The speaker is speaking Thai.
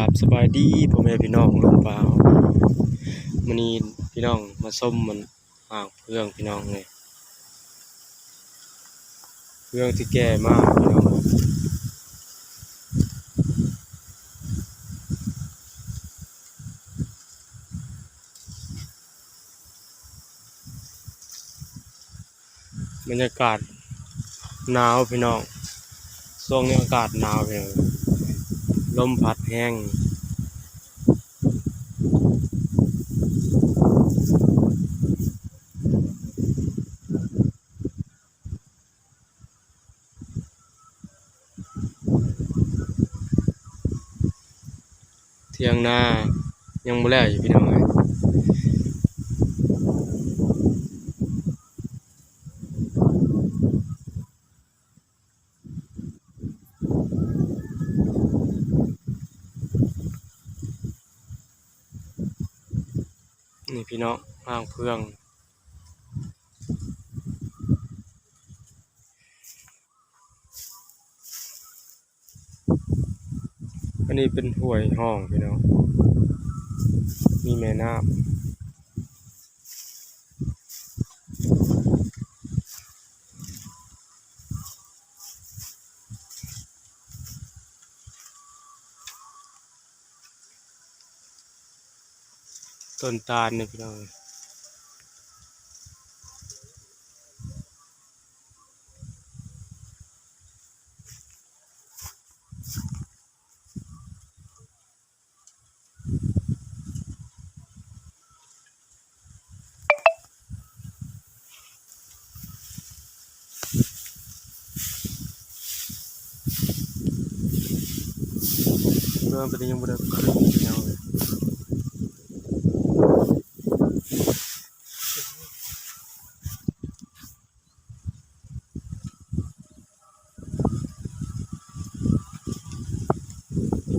ราบสบายดีพ่อแม่พี่น้องลงเปล่ามื้อนี้พี่น้องมาส้มมันอ่างเพื่องพี่น้องเลยเพื่องที่แก่มากพี่น้องบรรยากาศหนาวพี่น้องช่วงนี้อากาศหนาวพี่น้อง ลมพัดแห้งเที่ยงหน้ายังไม่แล้วอยู่พี่น้องเอ้ย นี่พี่น้องห่างเพื่องอันนี้เป็นห้วยห้องพี่น้อง มีแม่น้ำ ต้นตาลนี่พี่น้องเรื่องเป็นยังบ่ได้ขึ้นพี่น้อง